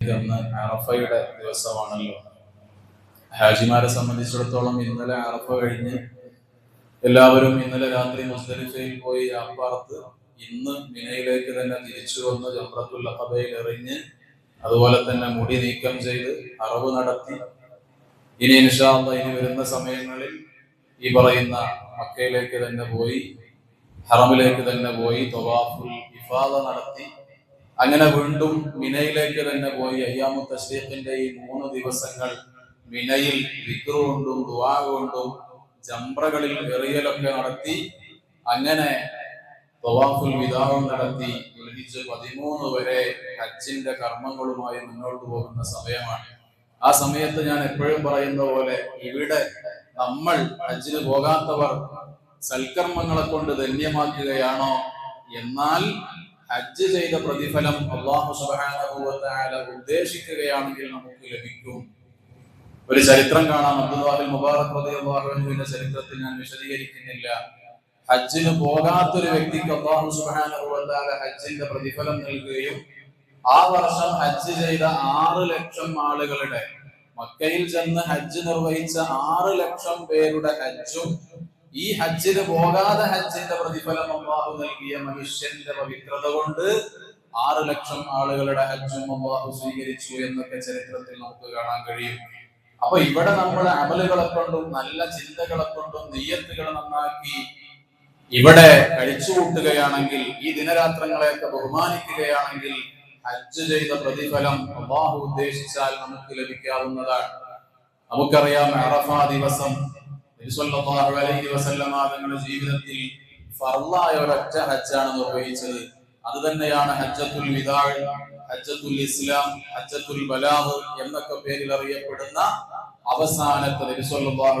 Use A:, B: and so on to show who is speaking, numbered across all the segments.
A: അന്ന് അറഫയുടെ ദിവസമാണല്ലോ. ഹാജിമാരെ സംബന്ധിച്ചിടത്തോളം ഇന്നലെ അറഫ കഴിഞ്ഞ് എല്ലാവരും ഇന്നലെ രാത്രി മുസ്തലിഫയിൽ പോയി അപ്പാർത്ത് ഇന്ന് മിനയിലേക്ക് തന്നെ തിരിച്ചു വന്ന് ജംറത്തുൽ അഹബയിൽ എറിഞ്ഞ് അതുപോലെ തന്നെ മുടി നീക്കം ചെയ്ത് അറവ് നടത്തി. ഇനി ഇൻഷാല്ല ഇനി വരുന്ന സമയങ്ങളിൽ ഈ പറയുന്ന മക്കയിലേക്ക് തന്നെ പോയി ഹറമിലേക്ക് തന്നെ പോയി തൊവാഫുൽ ഇഫാദ നടത്തി അങ്ങനെ വീണ്ടും മിനയിലേക്ക് തന്നെ പോയി അയ്യാമു തഷീഖിന്റെ ഈ മൂന്ന് ദിവസങ്ങൾ മിനയിൽ വിക്രു കൊണ്ടും ദുവാ കൊണ്ടും ജംറകളിൽ എറിയലൊക്കെ നടത്തി അങ്ങനെ തവാഫുൽ വിതാവും നടത്തി ഒരുമിച്ച് പതിമൂന്ന് വരെ ഹജ്ജിന്റെ കർമ്മങ്ങളുമായി മുന്നോട്ട് പോകുന്ന സമയമാണ്. ആ സമയത്ത് ഞാൻ എപ്പോഴും പറയുന്ന പോലെ ഇവിടെ നമ്മൾ ഹജ്ജിന് പോകാത്തവർ സൽക്കർമ്മങ്ങളെ കൊണ്ട് ധന്യമാക്കുകയാണോ? എന്നാൽ ഹജ്ജ് ചെയ്ത പ്രതിഫലം അള്ളാഹു തആല ഉദ്ദേശിക്കുകയാണെങ്കിൽ നമുക്ക് ലഭിക്കും. ഒരു ചരിത്രം കാണാം. അബ്ദുൽ മുബാറക് അൻഹുവിന്റെ ചരിത്രത്തിൽ ഞാൻ വിശദീകരിക്കുന്നില്ല. ഹജ്ജിന് പോകാത്തൊരു വ്യക്തിക്ക് അള്ളാഹു തആല ഹജ്ജിന്റെ പ്രതിഫലം നൽകുകയും ആ വർഷം ഹജ്ജ് ചെയ്ത ആറ് ലക്ഷം ആളുകളുടെ മക്കയിൽ ചെന്ന് ഹജ്ജ് നിർവഹിച്ച ആറ് ലക്ഷം പേരുടെ ഹജ്ജും ഈ ഹജ്ജിന് പോകാതെ ഹജ്ജിന്റെ പ്രതിഫലം അള്ളാഹു നൽകിയ മനുഷ്യന്റെ പവിത്രത കൊണ്ട് ആറ് ലക്ഷം ആളുകളുടെ ഹജ്ജും അള്ളാഹു സ്വീകരിച്ചു എന്നൊക്കെ ചരിത്രത്തിൽ നമുക്ക് കാണാൻ കഴിയും. അപ്പൊ ഇവിടെ നമ്മൾ അമലുകളെ കൊണ്ടും നല്ല ചിന്തകളെ കൊണ്ടും നെയ്യത്തുകൾ നന്നാക്കി ഇവിടെ കഴിച്ചുകൂട്ടുകയാണെങ്കിൽ ഈ ദിനരാത്രങ്ങളെയൊക്കെ ബഹുമാനിക്കുകയാണെങ്കിൽ ഹജ്ജ് ചെയ്ത പ്രതിഫലം അള്ളാഹു ഉദ്ദേശിച്ചാൽ നമുക്ക് ലഭിക്കാവുന്നതാണ്. നമുക്കറിയാം അറഫ ദിവസം തങ്ങളുടെ ജീവിതത്തിൽ ഫർളായ ഒരൊറ്റ ഹജ്ജാണ് നിർവഹിച്ചത്. അത് തന്നെയാണ് ഹജ്ജത്തുൽ വിദാൾ ഹജ്ജത്തുൽ ഇസ്ലാം ഹജ്ജത്തുൽ ബലാഹ് എന്നൊക്കെ പേരിൽ അറിയപ്പെടുന്ന അവസാനത്തെ നബി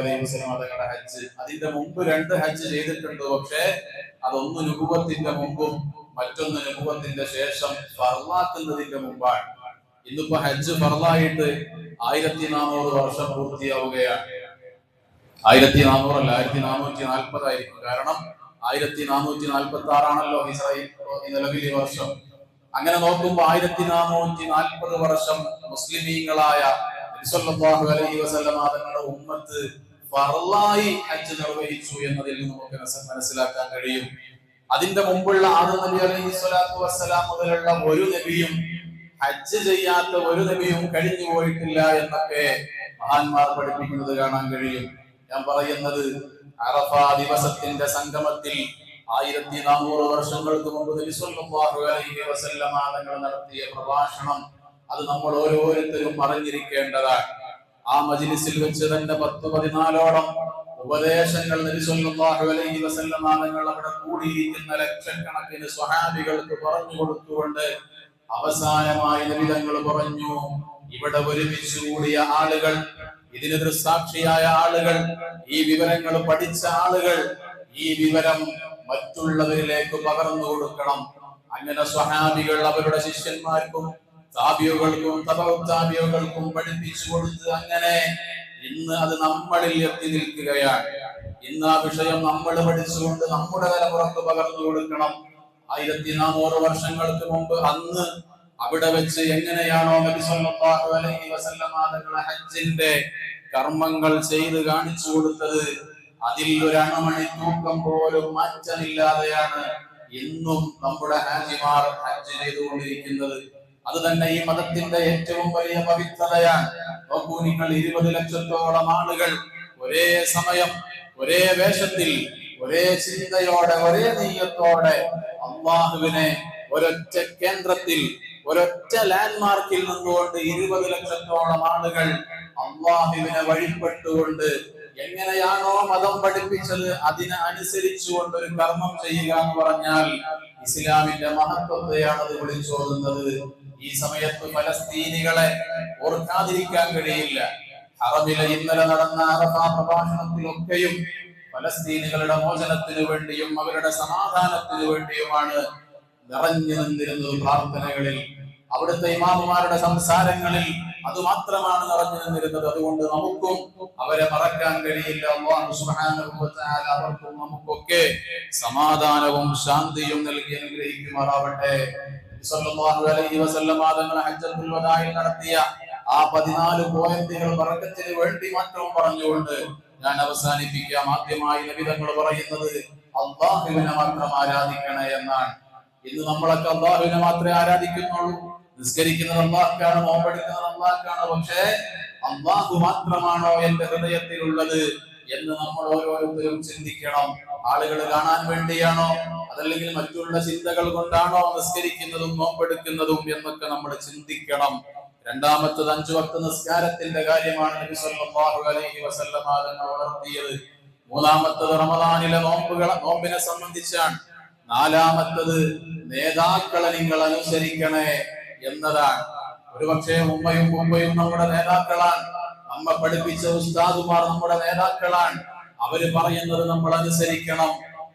A: അലൈഹി വസല്ലമ തങ്ങളുടെ ഹജ്ജ്. അതിന്റെ മുമ്പ് രണ്ട് ഹജ്ജ് ചെയ്തിട്ടുണ്ട്. പക്ഷേ അതൊന്ന് നുബുവത്തിന്റെ മുമ്പും മറ്റൊന്ന് നുബുവത്തിന്റെ ശേഷം ഫർളാക്കുന്നതിന്റെ മുമ്പാണ്. ഇന്നിപ്പോ ഹജ്ജ് ഫർളായിട്ട് ആയിരത്തി നാനൂറ് വർഷം പൂർത്തിയാവുകയാണ്. ആയിരത്തി അല്ല ആയിരത്തി നാനൂറ്റി നാൽപ്പതായിരിക്കും കാരണം ആയിരത്തി നാനൂറ്റി നാൽപ്പത്തി ആറാണല്ലോ ഇസ്രായേൽ നിലവിലെ വർഷം. അങ്ങനെ നോക്കുമ്പോൾ ആയിരത്തി നാനൂറ്റി നാൽപ്പത് വർഷം മുസ്ലിമീങ്ങളായ തങ്ങളുടെ ഉമ്മത്ത് ഫർളായി ഹജ്ജ് നിർവഹിച്ചു എന്നതിൽ നമുക്ക് മനസ്സിലാക്കാൻ കഴിയും. അതിന്റെ മുമ്പുള്ള ആദം നബി അലൈഹി സ്വലാത്തു വസ്സലാം മുതലുള്ള ഒരു നബിയും ഹജ്ജ് ചെയ്യാത്ത ഒരു നബിയും കഴിഞ്ഞു പോയിട്ടില്ല എന്നൊക്കെ മഹാന്മാർ പഠിപ്പിക്കുന്നത് കാണാൻ കഴിയും. ഞാൻ പറയുന്നത് അറഫ ദിവസത്തിന്റെ സംഗമത്തിൽ ആയിരത്തി നാനൂറ് വർഷങ്ങൾക്ക് മുമ്പ് തങ്ങൾ നടത്തിയ പ്രഭാഷണം അത് നമ്മൾ ഓരോരുത്തരും അറിഞ്ഞിരിക്കേണ്ടതാണ്. ആ മജിലിസിൽ വെച്ച് തന്നെ പത്ത് പതിനാലോളം ഉപദേശങ്ങൾ നബി സല്ലല്ലാഹു അലൈഹി അവിടെ കൂടിയിരിക്കുന്ന ലക്ഷക്കണക്കിന് സ്വഹാബികൾക്ക് പറഞ്ഞു കൊടുത്തുകൊണ്ട് അവസാനമായി നബി തങ്ങൾ പറഞ്ഞു ഇവിടെ ഒരുമിച്ചുകൂടിയ ആളുകൾ ഇതിന് ദൃസാക്ഷിയായ ആളുകൾ ഈ വിവരങ്ങൾ പഠിച്ച ആളുകൾ ഈ വിവരം മറ്റുള്ളവരിലേക്ക് പകർന്നു കൊടുക്കണം. അങ്ങനെ സ്വഹാബികൾ അവരുടെ ശിഷ്യന്മാർക്കും താബിയുകൾക്കും തപൗത്താബിയുകൾക്കും പഠിപ്പിച്ചു കൊടുത്ത് അങ്ങനെ. ഇന്ന് അത് നമ്മളിൽ എത്തി നിൽക്കുകയാണ്. ഇന്ന് ആ വിഷയം നമ്മൾ പഠിച്ചുകൊണ്ട് നമ്മുടെ തലമുറയ്ക്ക് പകർന്നു കൊടുക്കണം. ആയിരത്തി നാനൂറ് വർഷങ്ങൾക്ക് മുമ്പ് അന്ന് അവിടെ വെച്ച് എങ്ങനെയാണോ അലൈഹി ഹജ്ജിന്റെ കർമ്മങ്ങൾ ചെയ്ത് കാണിച്ചു കൊടുത്തത് അതിൽ ഒരു അണമണി തൂക്കം പോലും മാറ്റമില്ലാതെയാണ് ഇന്നും നമ്മുടെ ഹാജിമാർ ഹജ്ജ് ചെയ്തുകൊണ്ടിരിക്കുന്നത്. അത് തന്നെ ഈ മതത്തിന്റെ ഏറ്റവും വലിയ പവിത്രതയാണ്. നിങ്ങൾ ഇരുപത് ലക്ഷത്തോളം ആളുകൾ ഒരേ സമയം ഒരേ വേഷത്തിൽ ഒരേ ചിന്തയോടെ ഒരേ നെയ്യത്തോടെ അള്ളാഹുവിനെ ഒരൊറ്റ കേന്ദ്രത്തിൽ ഒരൊറ്റ ലാൻഡ്മാർക്കിൽ നിന്നുകൊണ്ട് ഇരുപത് ലക്ഷത്തോളം ആളുകൾ അള്ളാഹുവിനെ വഴിപ്പെട്ടുകൊണ്ട് എങ്ങനെയാണോ മതം പഠിപ്പിച്ചത് അതിനെ അനുസരിച്ചുകൊണ്ട് ഒരു കർമ്മം ചെയ്യുക എന്ന് പറഞ്ഞാൽ ഇസ്ലാമിന്റെ മഹത്വത്തെയാണ് അത് വിളിച്ചോതുന്നത്. ഈ സമയത്ത് ഫലസ്തീനികളെ ഓർക്കാതിരിക്കാൻ കഴിയില്ല. അറബിലെ ഇന്നലെ നടന്ന അറഫാ പ്രഭാഷണത്തിലൊക്കെയും ഫലസ്തീനികളുടെ മോചനത്തിനു വേണ്ടിയും അവരുടെ സമാധാനത്തിനു വേണ്ടിയുമാണ് നിറഞ്ഞു നിന്നിരുന്നത് പ്രാർത്ഥനകളിൽ അവിടുത്തെ ഇമാമുമാരുടെ സംസാരങ്ങളിൽ അത് മാത്രമാണ് നിറഞ്ഞു നിന്നിരുന്നത് അതുകൊണ്ട് നമുക്കും അവരെ മറക്കാൻ കഴിയില്ല. അവർക്കും നമുക്കൊക്കെ സമാധാനവും ശാന്തിയും നൽകി അനുഗ്രഹിക്കുമാറാവട്ടെ. നടത്തിയ ആ പതിനാല് പോയിന്റുകൾ ബറക്കത്തിന് വേണ്ടി മാറ്റവും പറഞ്ഞുകൊണ്ട് ഞാൻ അവസാനിപ്പിക്കാം. ആദ്യമായി നബിതങ്ങൾ പറയുന്നത് അള്ളാഹുവിനെ മാത്രം ആരാധിക്കണേ എന്നാണ്. ഇന്ന് നമ്മളൊക്കെ അള്ളാഹുവിനെ മാത്രമേ ആരാധിക്കുന്നുള്ളൂ. നിസ്കരിക്കുന്നത് അള്ളാഹ്ക്കാണ് നോമ്പെടുക്കുന്നത് അള്ളാഹ്ക്കാണ്. പക്ഷേ അള്ളാഹു മാത്രമാണോ എന്റെ ഹൃദയത്തിലുള്ളത് എന്ന് നമ്മൾ ഓരോരുത്തരും ചിന്തിക്കണം. ആളുകൾ കാണാൻ വേണ്ടിയാണോ? അതല്ലെങ്കിൽ മറ്റുള്ള ചിന്തകൾ കൊണ്ടാണോ നിസ്കരിക്കുന്നതും നോമ്പെടുക്കുന്നതും എന്നൊക്കെ നമ്മൾ ചിന്തിക്കണം. രണ്ടാമത്തത് അഞ്ചു വക്ത നിസ്കാരത്തിന്റെ കാര്യമാണ് നബി സല്ലല്ലാഹു അലൈഹി ഉണർത്തിയത്. മൂന്നാമത്തത് റമദാനിലെ നോമ്പുകളെ നോമ്പിനെ സംബന്ധിച്ചാണ്. നാലാമത്തത് നേതാക്കളെ നിങ്ങൾ അനുസരിക്കണേ എന്നതാണ് ഒരുപക്ഷെ ഉമ്മയും ഉമ്മയും നമ്മുടെ നേതാക്കളാണ്. നമ്മ പഠിപ്പിച്ച ഉസ്താദുമാർ നമ്മുടെ നേതാക്കളാണ്. അവർ പറയുന്നത് നമ്മൾ അനുസരിക്കണം.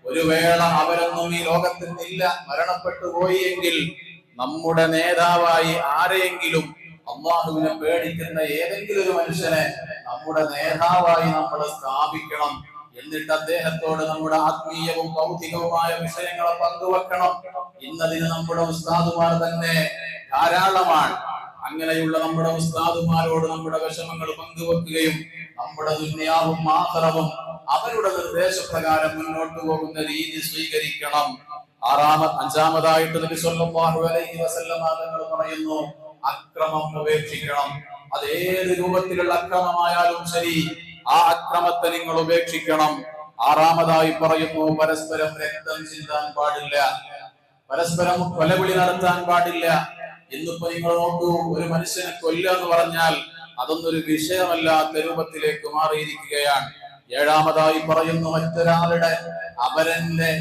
A: ഒരു വേള അവരൊന്നും ഈ ലോകത്തിൽ ഇല്ല. മരണപ്പെട്ടു പോയി എങ്കിൽ നമ്മുടെ നേതാവായി ആരെയെങ്കിലും അള്ളാഹുവിനെ പേടിക്കുന്ന ഏതെങ്കിലും ഒരു മനുഷ്യനെ നമ്മുടെ നേതാവായി നമ്മൾ സ്ഥാപിക്കണം. എന്നിട്ട് അദ്ദേഹത്തോട് നമ്മുടെ ആത്മീയവും ഭൗതികവുമായ വിഷയങ്ങളെ പങ്കുവെക്കണം. ഇന്നതിന് നമ്മുടെ ഉസ്താദുമാർ തന്നെ ധാരാളമാണ്. അങ്ങനെയുള്ള നമ്മുടെ ഉസ്താദുമാരോട് നമ്മുടെ വിഷമങ്ങൾ പങ്കുവെക്കുകയും നമ്മുടെ ദുന്യാവും മാത്രവും അവരുടെ നിർദ്ദേശപ്രകാരം മുന്നോട്ട് പോകുന്ന രീതി സ്വീകരിക്കണം. ആറാമ അഞ്ചാമതായിട്ട് നബി സല്ലല്ലാഹു അലൈഹി തങ്ങൾ പറയുന്നു അക്രമം ഉപേക്ഷിക്കണം. അത് ഏത് രൂപത്തിലുള്ള അക്രമമായാലും ശരി ആ അക്രമത്തെ നിങ്ങൾ ഉപേക്ഷിക്കണം. ആറാമതായി പറയുന്നു പരസ്പരം രക്തം ചിന്താൻ പാടില്ല. പരസ്പരം കൊലവിളി നടത്താൻ പാടില്ല. ഇന്നിപ്പോ നിങ്ങൾ നോക്കൂ ഒരു മനുഷ്യനെ കൊല്ലുക എന്ന് പറഞ്ഞാൽ അതൊന്നൊരു വിഷയമല്ലാത്ത രൂപത്തിലേക്ക് മാറിയിരിക്കുകയാണ്. ഏഴാമതായി പറയുന്നു മറ്റൊരാളുടെ അവരന്റെ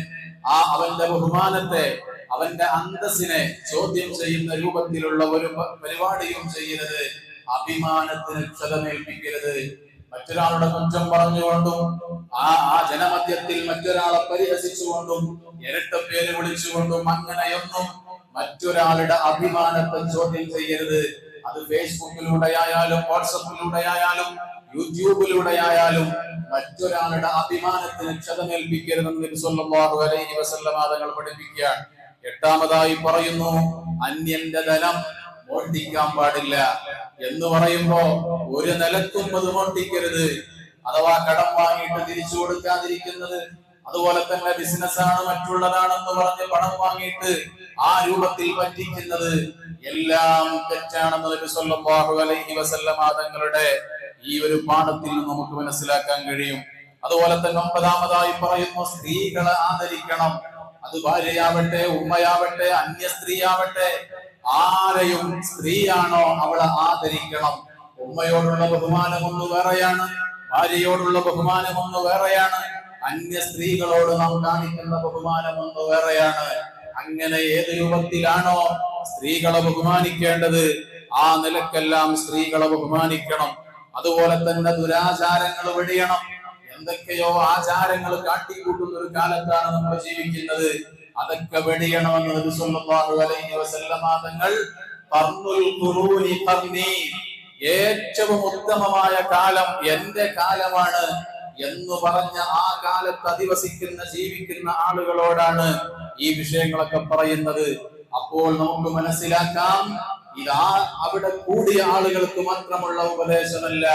A: ആ അവന്റെ ബഹുമാനത്തെ അവന്റെ അന്തസ്സിനെ ചോദ്യം ചെയ്യുന്ന രൂപത്തിലുള്ള ഒരു പരിപാടിയും ചെയ്യരുത്. അഭിമാനത്തിന് ക്ഷതമേൽപ്പിക്കരുത്. മറ്റൊരാളുടെ കുറ്റം പറഞ്ഞുകൊണ്ടും ആ ആ ജനമധ്യത്തിൽ മറ്റൊരാളെ പരിഹസിച്ചുകൊണ്ടും ഇരട്ട പേര് വിളിച്ചുകൊണ്ടും അങ്ങനെയൊന്നും മറ്റൊരാളുടെ അഭിമാനത്തെ ചോദ്യം ചെയ്യരുത്. അത് ഫേസ്ബുക്കിലൂടെയായാലും വാട്സപ്പിലൂടെയായാലും യൂട്യൂബിലൂടെയായാലും മറ്റൊരാളുടെ അഭിമാനത്തിന് ക്ഷതമേൽപ്പിക്കരുതെന്ന് നബി സല്ലല്ലാഹു അലൈഹി വസല്ലമ തങ്ങൾ പഠിപ്പിക്കുകയാണ്. എട്ടാമതായി പറയുന്നു അന്യന്റെ ധനം മോഷ്ടിക്കാൻ പാടില്ല. എന്ന് പറയുമ്പോ ഒരു നിലക്കും അത് മോഷ്ടിക്കരുത് അഥവാ കടം വാങ്ങിയിട്ട് തിരിച്ചു കൊടുക്കാതിരിക്കുന്നത് അതുപോലെ തന്നെ ബിസിനസ്സാണ് മറ്റുള്ളതാണെന്ന് പറഞ്ഞ് പണം വാങ്ങിയിട്ട് ആ രൂപത്തിൽ പറ്റിക്കുന്നത് എല്ലാം തെറ്റാണെന്ന് നബി അലൈഹി തങ്ങളുടെ ഈ ഒരു പാഠത്തിൽ നമുക്ക് മനസ്സിലാക്കാൻ കഴിയും. അതുപോലെ തന്നെ ഒമ്പതാമതായി പറയുന്നു സ്ത്രീകളെ ആദരിക്കണം. അത് ഭാര്യയാവട്ടെ ഉമ്മയാവട്ടെ അന്യ സ്ത്രീയാവട്ടെ ആരെയും സ്ത്രീയാണോ അവളെ ആദരിക്കണം? ഉമ്മയോടുള്ള ബഹുമാനം ഒന്ന് വേറെയാണ് ഭാര്യയോടുള്ള ബഹുമാനം ഒന്ന് വേറെയാണ് അന്യ സ്ത്രീകളോട് നാം കാണിക്കുന്ന ബഹുമാനം ഒന്ന് വേറെയാണ്. അങ്ങനെ ഏത് രൂപത്തിലാണോ സ്ത്രീകളെ ബഹുമാനിക്കേണ്ടത് ആ നിലക്കെല്ലാം സ്ത്രീകളെ ബഹുമാനിക്കണം. അതുപോലെ തന്നെ ദുരാചാരങ്ങൾ വെടിയണം. എന്തൊക്കെയോ ആചാരങ്ങൾ കാട്ടിക്കൂട്ടുന്ന ഒരു കാലത്താണ് നമ്മൾ ജീവിക്കുന്നത്. അതൊക്കെ വെടിയണമെന്ന് നബി സല്ലല്ലാഹു അലൈഹി വസല്ലമ തങ്ങൾ ഏറ്റവും ഉത്തമമായ കാലം എന്റെ കാലമാണ് എന്ന് പറഞ്ഞ ആ കാലത്ത് അധിവസിക്കുന്ന ജീവിക്കുന്ന ആളുകളോടാണ് ഈ വിഷയങ്ങളൊക്കെ പറയുന്നത്. അപ്പോൾ നമുക്ക് മനസ്സിലാക്കാം ഇതാ അവിടെ കൂടിയ ആളുകൾക്ക് മാത്രമുള്ള ഉപദേശമല്ല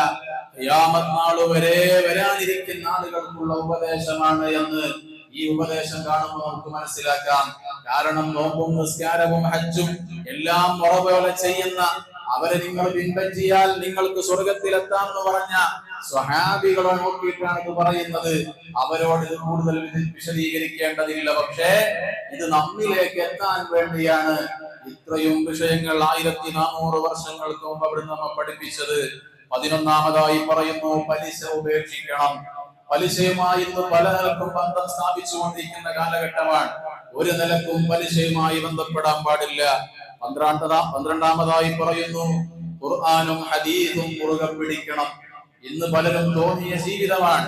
A: ഖിയാമത്ത് നാൾ വരെ വരാനിരിക്കുന്ന ആളുകൾക്കുള്ള ഉപദേശമാണ് എന്ന്. ഈ ഉപദേശം കാണുമ്പോൾ നമുക്ക് മനസ്സിലാക്കാം. കാരണം നോമ്പും നിസ്കാരവും ഹജ്ജും എല്ലാം മുറ ചെയ്യുന്ന അവരെ നിങ്ങൾ പിൻപറ്റിയാൽ നിങ്ങൾക്ക് സ്വർഗത്തിലെത്താം എന്ന് പറഞ്ഞ സ്വഹാബികളെ നോക്കിയിട്ടാണ് ഇത് പറയുന്നത്. അവരോട് ഇത് കൂടുതൽ വിശ- വിശദീകരിക്കേണ്ടതില്ല. പക്ഷേ ഇത് നമ്മിലേക്ക് എത്താൻ വേണ്ടിയാണ് ഇത്രയും വിഷയങ്ങൾ ആയിരത്തി നാനൂറ് വർഷങ്ങൾക്ക് മുമ്പ് അവിടുന്ന് നമ്മൾ പഠിപ്പിച്ചത്. പതിനൊന്നാമതായി പറയുന്നു പലിശ ഉപേക്ഷിക്കണം. പലിശയുമായി ഇന്ന് പല നിലക്കും ബന്ധം സ്ഥാപിച്ചുകൊണ്ടിരിക്കുന്ന കാലഘട്ടമാണ്. ഒരു നിലക്കും പലിശയുമായി ബന്ധപ്പെടാൻ പാടില്ല. പന്ത്രണ്ടാമതാ പന്ത്രണ്ടാമതായി പറയുന്നു ഖുർആാനും ഹദീസും മുറുകെ പിടിക്കണം. ഇന്ന് പലരും തോന്നിയ ജീവിതമാണ്.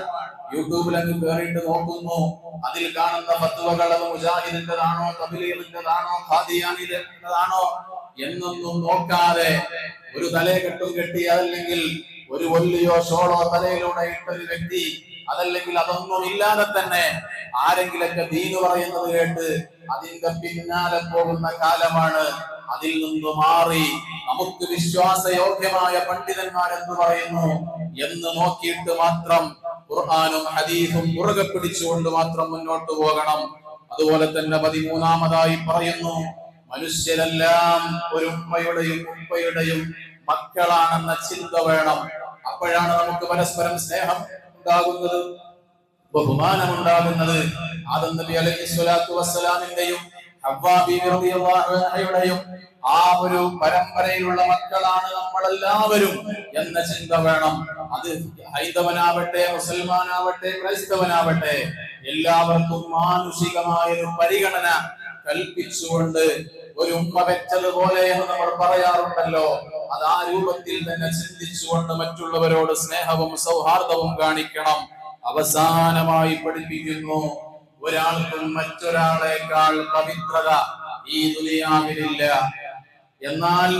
A: യൂട്യൂബിൽ അങ്ങ് കയറിയിട്ട് നോക്കുന്നു അതിൽ കാണുന്ന ഫത്വകൾ മുജാഹിദിന്റെതാണോ തബിലീറിന്റെതാണോ ഖാദിയാനിന്റെതാണോ എന്നൊന്നും നോക്കാതെ ഒരു തലയെക്കെട്ടും കെട്ടി അതല്ലെങ്കിൽ ഒരു ഒല്ലിയോ ഷോളോ തലയിലൂടെ ഇട്ട ഒരു വ്യക്തി അതല്ലെങ്കിൽ അതൊന്നും ഇല്ലാതെ തന്നെ ആരെങ്കിലൊക്കെ ദീന് പറയുന്നത് കേട്ട് അതിന്റെ പിന്നാലെ പോകുന്ന കാലമാണ്. അതിൽ നിന്ന് മാറി നമുക്ക് വിശ്വാസയോഗ്യമായ പണ്ഡിതന്മാരെന്ന് പറയുന്നു. എന്ന് നോക്കിയിട്ട് മാത്രം ഖുർആാനും ഹദീഫും മുറുകെ പിടിച്ചുകൊണ്ട് മാത്രം മുന്നോട്ട് പോകണം. അതുപോലെ തന്നെ പതിമൂന്നാമതായി പറയുന്നു മനുഷ്യരെല്ലാം ഒരു ഉമ്മയുടെയും ഉപ്പയുടെയും മക്കളാണെന്ന ചിന്ത വേണം. അപ്പോഴാണ് നമുക്ക് പരസ്പരം സ്നേഹം ഉണ്ടാകുന്നത്. ബഹുമാനം ഉണ്ടാകുന്നത് ആദം നബി അലൈഹി സ്വലാത്തു വസ്സലാമിന്റെയും ബീവി ആ ഒരു പരമ്പരയിലുള്ള മക്കളാണ് നമ്മളെല്ലാവരും എന്ന ചിന്ത വേണം. അത് ഹൈന്ദവനാവട്ടെ മുസൽമാനാവട്ടെ ക്രൈസ്തവനാവട്ടെ എല്ലാവർക്കും മാനുഷികമായ ഒരു പരിഗണന കൽപ്പിച്ചുകൊണ്ട് ഒരു ഉമ്മ വെച്ചതുപോലെ എന്ന് നമ്മൾ പറയാറുണ്ടല്ലോ. അത് ആ രൂപത്തിൽ തന്നെ ചിന്തിച്ചുകൊണ്ട് മറ്റുള്ളവരോട് സ്നേഹവും സൗഹാർദ്ദവും കാണിക്കണം. അവസാനമായി പഠിപ്പിക്കുന്നു ഒരാൾക്കും മറ്റൊരാളെക്കാൾ പവിത്രത ഈ ദുനിയാവിലില്ല. എന്നാൽ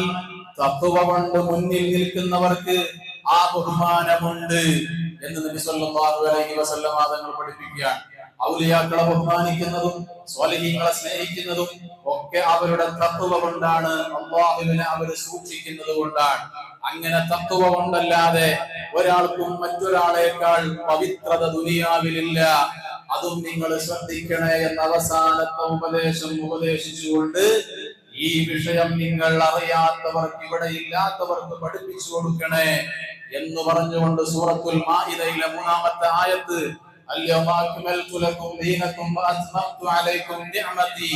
A: തത്വ കൊണ്ട് മുന്നിൽ നിൽക്കുന്നവർക്ക് ആ ബഹുമാനമുണ്ട് എന്ന് നബി സല്ലല്ലാഹു അലൈഹി വസല്ലം തങ്ങൾ പഠിപ്പിക്കുകയാണ്. ഔലിയാക്കളെ ബഹുമാനിക്കുന്നതും സ്വാലിഹീങ്ങളെ സ്നേഹിക്കുന്നതും ഒക്കെ അവരുടെ തത്വ കൊണ്ടാണ് അള്ളാഹുവിനെ അവർ സൂക്ഷിക്കുന്നത് കൊണ്ടാണ്. അങ്ങനെ തത്വ കൊണ്ടല്ലാതെ ഒരാൾക്കും മറ്റൊരാളേക്കാൾ പവിത്രത ദുനിയാവിലില്ല. അതും നിങ്ങൾ ശ്രദ്ധിക്കണേ എന്ന അവസാനത്തെ ഉപദേശം ഉപദേശിച്ചുകൊണ്ട് ഈ വിഷയം നിങ്ങൾ അറിയാത്തവർക്ക് ഇവിടെ ഇല്ലാത്തവർക്ക് പഠിപ്പിച്ചു കൊടുക്കണേ എന്ന് പറഞ്ഞുകൊണ്ട് സൂറത്തുൽ മാഇദയിലെ മൂന്നാമത്തെ ആയത്ത് اليوم أكملت لكم دينكم وأتممت عليكم نعمتي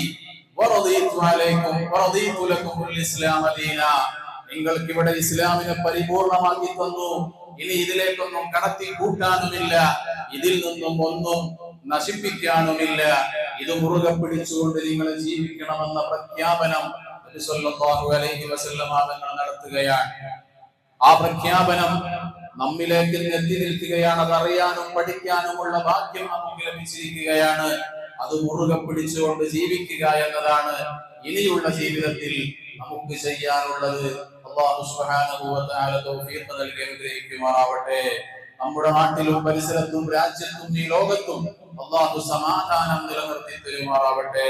A: ورضيت عليكم ورضيت لكم الإسلام دينا നിങ്ങൾക്ക് ഇവിടെ ഇസ്ലാമിനെ പരിപൂർണമാക്കി തന്നു ഇനി ഇതിലേക്കൊന്നും കടത്തി കൂട്ടാനുമില്ല ഇതിൽ നിന്നും ഒന്നും നശിപ്പിക്കാനുമില്ല ഇത് മുറുകെ പിടിച്ചുകൊണ്ട് നിങ്ങൾ ജീവിക്കണമെന്ന പ്രഖ്യാപനം നബി സല്ലല്ലാഹു അലൈഹി വസല്ലമ തങ്ങൾ നടത്തുകയാണ് ആ പ്രഖ്യാപനം നമ്മിലേക്ക് എത്തി നിൽക്കുകയാണ്. അത് അറിയാനും പഠിക്കാനുമുള്ള ഭാഗ്യം നമുക്ക് ലഭിച്ചിരിക്കുകയാണ്. അത് മുറുകെ പിടിച്ചുകൊണ്ട് ജീവിക്കുക എന്നതാണ് ഇനിയുള്ള ജീവിതത്തിൽ നമുക്ക് ചെയ്യാനുള്ളത്. അള്ളാഹു സുബ്ഹാനഹു നമ്മുടെ നാട്ടിലും പരിസരത്തും രാജ്യത്തും ഈ ലോകത്തും അള്ളാഹു സമാധാനം നിലനിർത്തി തരുമാറാവട്ടെ.